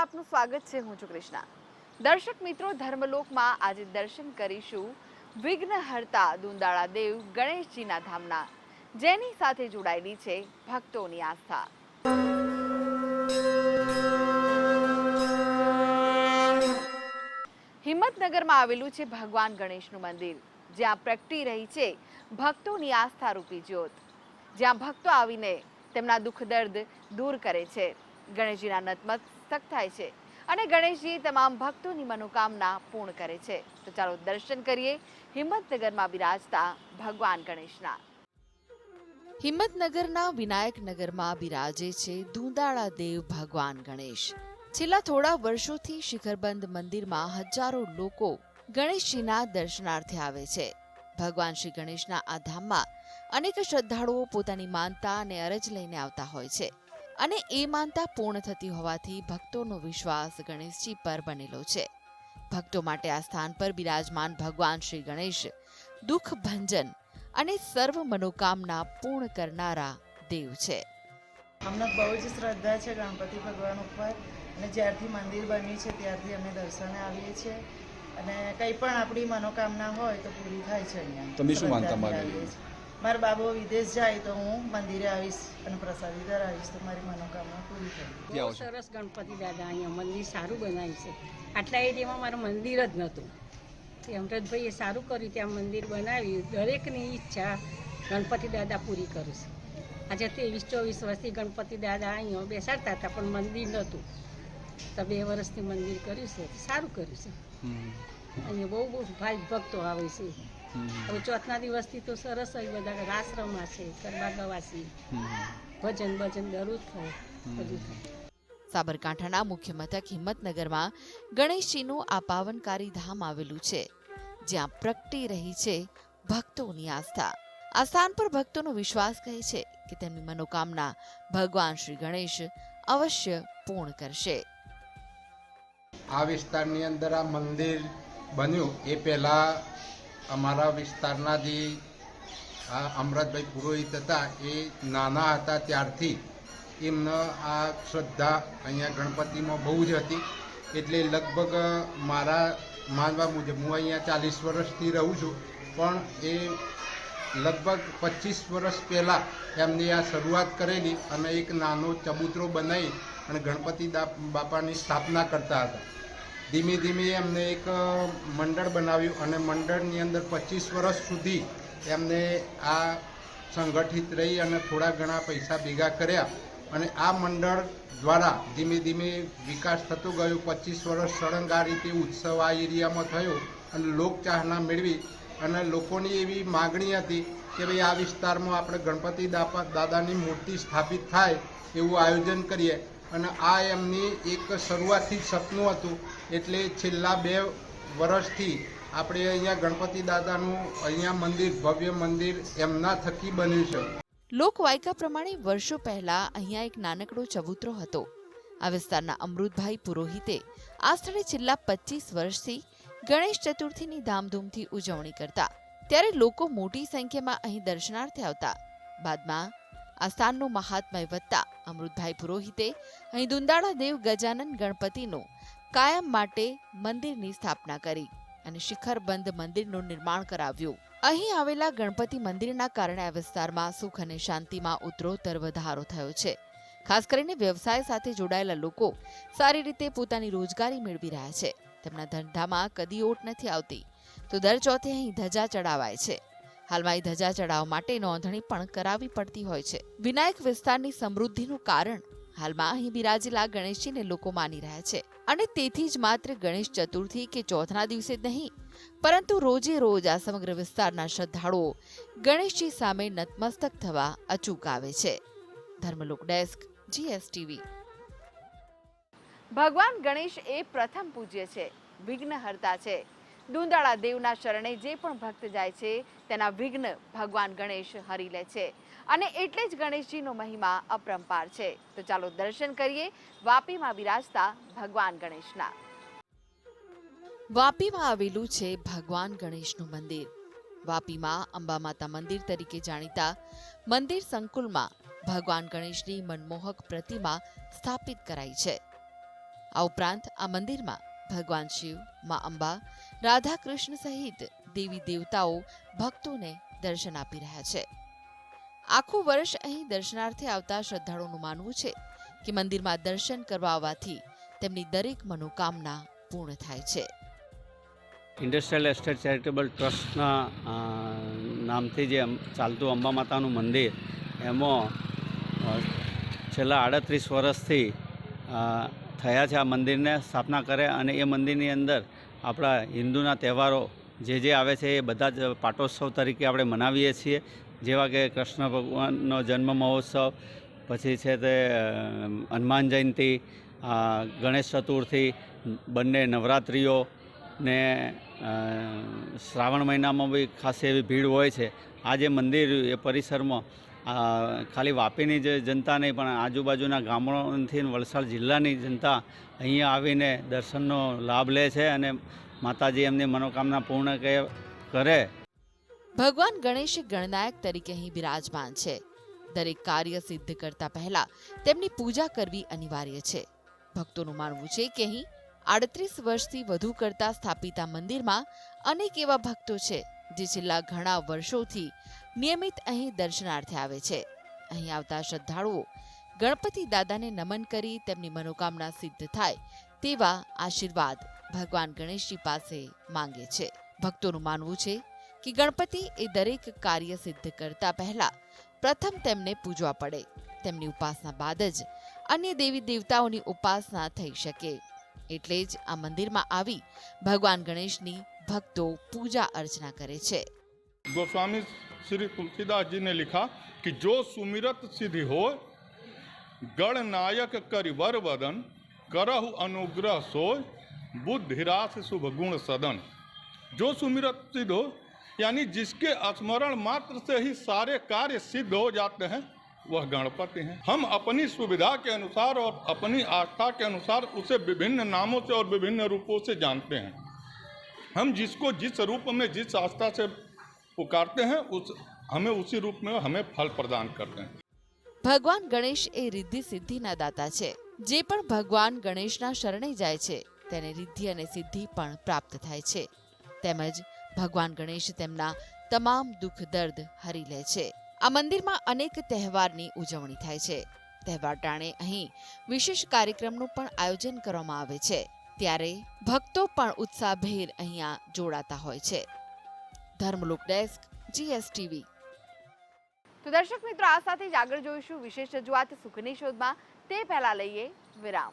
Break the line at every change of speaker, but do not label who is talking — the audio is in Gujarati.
આપનું સ્વાગત છે હું છું કૃષ્ણા. દર્શક મિત્રો, ધર્મલોકમાં આજે દર્શન કરીશું વિઘ્નહર્તા દુંદાળા દેવ ગણેશજીના ધામના, જેની સાથે જોડાયેલી છે ભક્તોની આસ્થા. હિંમતનગરમાં આવેલું છે ભગવાન ગણેશનું મંદિર, જ્યાં પ્રગટી રહી છે ભક્તોની આસ્થા રૂપી જ્યોત. જ્યાં ભક્તો આવીને તેમના દુઃખ દર્દ દૂર કરે છે. ગણેશજીના નતમસ્તક થાય છે અને ગણેશજી તમામ ભક્તોની મનોકામના પૂર્ણ કરે છે. તો ચાલો દર્શન કરીએ હિંમતનગરમાં બિરાજતા ભગવાન ગણેશના. હિંમતનગરના વિનાયક નગરમાં બિરાજે છે ધૂંધાળા દેવ ભગવાન ગણેશ. છેલ્લા થોડા વર્ષોથી શિખરબંધ મંદિરમાં હજારો લોકો ગણેશજીના દર્શનાર્થે આવે છે. ભગવાન શ્રી ગણેશના આ ધામમાં અનેક શ્રદ્ધાળુઓ પોતાની માનતા અને અરજ લઈને આવતા હોય છે. અને એ માનતા પૂર્ણ થતી હોવાથી ભક્તોનો વિશ્વાસ ગણેશજી પર બનેલો છે. ભક્તો માટે આ સ્થાન પર બિરાજમાન ભગવાન શ્રી ગણેશ દુઃખ ભંજન અને સર્વ મનોકામના પૂર્ણ કરનારા દેવ છે.
અમને બહુ જ શ્રદ્ધા છે ગણપતિ ભગવાન ઉપર અને જ્યારથી મંદિર બન્યું છે ત્યારથી અમે દર્શને આવીએ છીએ. અને કંઈ પણ આપણી મનોકામના હોય તો પૂરી થાય છે અહીંયા.
તમે શું માનતા
છીએ. મારા બાબો વિદેશ જાય તો હું મંદિરે આવીશ અને પ્રસાદી ધરાવીશ તો મારી મનોકામના પૂરી થઈ
બહુ સરસ ગણપતિ દાદા અહીંયા મંદિર સારું બનાવ્યું છે. આટલા એરિયામાં મારું મંદિર જ નહોતું. તે અમૃતભાઈએ સારું કર્યું ત્યાં મંદિર બનાવ્યું. દરેકની ઈચ્છા ગણપતિ દાદા પૂરી કરું છું. આજે ત્રેવીસ ચોવીસ વર્ષથી ગણપતિ દાદા અહીંયા બેસાડતા હતા પણ મંદિર નહોતું. તો બે વર્ષથી મંદિર કર્યું છે સારું કર્યું છે. અહીંયા બહુ બહુ ભાઈ ભક્તો આવે છે. હવે ચોથના દિવસથી તો સરસ જ બધા રાસ રમાશે ગરબા ગવાશે ભજન ભજન દરરોજ થાય. બધું થાય.
સાબરકાંઠાના મુખ્ય મથક હિંમતનગરમાં ગણેશજીનું આ પાવનકારી ધામ આવેલું છે જ્યાં પ્રગટી રહી છે ભક્તોની આસ્થા. આ સ્થાન પર ભક્તોનો વિશ્વાસ કહે છે કે તેમની મનોકામના ભગવાન શ્રી ગણેશ અવશ્ય પૂર્ણ કરશે.
આ વિસ્તારની અંદર આ મંદિર બન્યું એ પહેલાં અમારા વિસ્તારના જે અમરતભાઈ પુરોહિત હતા, એ નાના હતા ત્યારથી. એમનો આ શ્રદ્ધા અહીંયા ગણપતિમાં બહુ જ હતી. એટલે લગભગ મારા માનવા મુજબ, હું અહીંયા ચાલીસ વર્ષથી રહું છું, પણ એ લગભગ પચીસ વર્ષ પહેલાં એમને આ શરૂઆત કરેલી અને એક નાનો ચબૂતરો બનાવી અને ગણપતિ બાપાની સ્થાપના કરતા હતા. ધીમે ધીમે એમને એક મંડળ બનાવ્યું અને મંડળની અંદર પચીસ વર્ષ સુધી એમને આ સંગઠિત રહી અને થોડા ઘણા પૈસા ભેગા કર્યા. અને આ મંડળ દ્વારા ધીમે ધીમે વિકાસ થતો ગયો. પચીસ વર્ષ સળંગ આ ઉત્સવ આ એરિયામાં થયો અને લોકચાહના મેળવી. અને લોકોની એવી માગણી હતી કે ભાઈ આ વિસ્તારમાં આપણે ગણપતિ દાપા, દાદાની મૂર્તિ સ્થાપિત થાય એવું આયોજન કરીએ. અને આ એમની એક શરૂઆતથી જ સપનું હતું. એટલે છેલ્લા બે વર્ષથી આપણે અહીંયા ગણપતિ દાદાનું અહીંયા મંદિર, ભવ્ય મંદિર એમના થકી બન્યું છે.
લોકવાયકા પ્રમાણે વર્ષો પહેલા અહીંયા એક નાનકડો ચબૂતરો હતો. આ વિસ્તારના અમૃતભાઈ પુરોહિતે આ સ્થળે છેલ્લા પચીસ વર્ષથી ગણેશ ચતુર્થીની ધામધૂમથી ઉજવણી કરતા. ત્યારે લોકો મોટી સંખ્યામાં અહીં દર્શનાર્થે આવતા. બાદમાં આ સ્થાનનું મહાત્મય વધતા અમૃતભાઈ પુરોહિતે અહીં દુંદાળા દેવ ગજાનન ગણપતિનું કાયમ માટે મંદિરની સ્થાપના કરી અને શિખરબંધ મંદિરનું નિર્માણ કરાવ્યું. અહીં આવેલા ગણપતિ મંદિરના કારણે આ વિસ્તારમાં સુખ અને શાંતિમાં ઉત્તરોત્તર વધારો થયો છે. ખાસ કરીને વ્યવસાય સાથે જોડાયેલા લોકો સારી રીતે પોતાની રોજગારી મેળવી રહ્યા છે. તેમના ધંધામાં કદી ઓટ નથી આવતી. તો દર ચોથે અહીં ધજા ચડાવાય છે. હાલમાં ધજા ચડાવવા માટે નોંધણી પણ કરાવવી પડતી હોય છે. વિનાયક વિસ્તારની સમૃદ્ધિનું કારણ હાલમાં અહીં બિરાજેલા ગણેશજીને લોકો માની રહ્યા છે. અને તેથી જ માત્ર ગણેશ ચતુર્થી કે ચોથના દિવસે જ નહીં, પરંતુ રોજે રોજ આ સમગ્ર વિસ્તારના શ્રદ્ધાળુઓ ગણેશજી સામે નતમસ્તક થવા અચૂક આવે છે. Dharmalok desk, GSTV. ભગવાન ગણેશ એ પ્રથમ પૂજ્ય છે. વિઘ્નહર્તા છે. દુંદાળા દેવના શરણે જે પણ ભક્ત જાય છે, તેના વિઘ્ન ભગવાન ગણેશ હરી લે છે. અને એટલે જ ગણેશજીનો મહિમા અપરંપાર છે. તો ચાલો દર્શન કરીએ વાપીમાં બિરાજતા ભગવાન ગણેશના. વાપીમાં આવેલું છે ભગવાન ગણેશનું મંદિર. વાપીમાં અંબા માતા મંદિર તરીકે જાણીતા મંદિર સંકુલમાં ભગવાન ગણેશની મનમોહક પ્રતિમા સ્થાપિત કરાઈ છે. આ ઉપરાંત આ મંદિરમાં ભગવાન શિવ, મા અંબા રાધા કૃષ્ણ સહિત દેવી દેવતાઓ ભક્તોને દર્શન આપી રહ્યા છે. આખું વર્ષ અહીં દર્શનાર્થે આવતા શ્રદ્ધાળુઓનું માનવું છે કે મંદિરમાં દર્શન કરવા આવવાથી તેમની દરેક મનોકામના પૂર્ણ થાય છે.
ઇન્ડસ્ટ્રીયલ એસ્ટેટ ચેરિટેબલ ટ્રસ્ટના નામથી જે ચાલતું અંબા માતાનું મંદિર, એમાં છેલ્લા આડત્રીસ વર્ષથી થયા છે આ મંદિરને સ્થાપના કરે અને એ મંદિરની અંદર આપણા હિન્દુના તહેવારો જે જે આવે છે એ બધા જ પાટોત્સવ તરીકે આપણે મનાવીએ છીએ. જેવા કે કૃષ્ણ ભગવાનનો જન્મ મહોત્સવ, પછી છે તે હનુમાન જયંતી ગણેશ ચતુર્થી, બંને નવરાત્રિઓ ને શ્રાવણ મહિનામાં બી ખાસી એવી ભીડ હોય છે. આ જે મંદિર એ પરિસરમાં ખાલી વાપીની જ જનતા નહીં, પણ આજુબાજુના ગામોથી વલસાડ જિલ્લાની જનતા અહીંયા આવીને દર્શનનો લાભ લે છે અને માતાજી એમની મનોકામના પૂર્ણ કરે.
ભગવાન ગણેશ ગણનાયક તરીકે અહીં બિરાજમાન છે. દરેક કાર્ય સિદ્ધ કરતા પહેલા તેમની પૂજા કરવી અનિવાર્ય છે. ભક્તોનું માનવું છે કે અહીં આડત્રીસ વર્ષથી વધુ કરતા સ્થાપિત મંદિરમાં અનેક એવા ભક્તો છે, જે છેલ્લા ઘણા વર્ષોથી નિયમિત અહીં દર્શનાર્થે આવે છે. અહીં આવતા શ્રદ્ધાળુઓ ગણપતિ દાદાને નમન કરી તેમની મનોકામના સિદ્ધ થાય તેવા આશીર્વાદ ભગવાન ગણેશજી પાસે માંગે છે. ભક્તોનું માનવું છે કે ગણપતિ એ દરેક કાર્ય સિદ્ધ કરતા પહેલા પ્રથમ તેમને પૂજવા પડે. તેમની ઉપાસના બાદ જ અન્ય દેવી દેવતાઓની ઉપાસના થઈ શકે. એટલે જ આ મંદિરમાં આવી ભગવાન ગણેશની ભક્તો પૂજા અર્ચના કરે છે.
ગોસ્વામી श्री तुलसीदास जी ने लिखा कि जो सुमिरत सिद्धि हो, गणनायक करिवर वदन, करहु अनुग्रह सोय, बुद्धिरास शुभ गुण सदन। जो सुमिरत सिद्ध हो, यानी जिसके स्मरण मात्र से ही सारे कार्य सिद्ध हो जाते हैं, वह गणपति हैं। हम अपनी सुविधा के अनुसार और अपनी आस्था के अनुसार उसे विभिन्न नामों से और विभिन्न रूपों से जानते हैं। हम जिसको जिस रूप में, जिस आस्था से पुकारते हैं उस हमें उसी रूप में हमें फल प्रदान करते हैं
ભગવાન ગણેશ એ રિદ્ધિ સિદ્ધિના દાતા છે જે પણ ભગવાન ગણેશના શરણે જાય છે તેને રિદ્ધિ અને સિદ્ધિ પણ પ્રાપ્ત થાય છે તેમજ ભગવાન ગણેશ તેમના તમામ દુઃખ દર્દ હરી લે છે આ મંદિરમાં અનેક તહેવારની ઉજવણી થાય છે તહેવાર ટાણે અહીં વિશેષ કાર્યક્રમનું પણ આયોજન કરવામાં આવે છે ત્યારે ભક્તો પણ ઉત્સાહભેર અહીંયા જોડાતા હોય છે Dharmalok desk, GSTV.
તો દર્શક મિત્રો, આ સાથે જ આગળ જોઈશું વિશેષ રજૂઆત સુખની શોધમાં. તે પહેલા લઈએ વિરામ.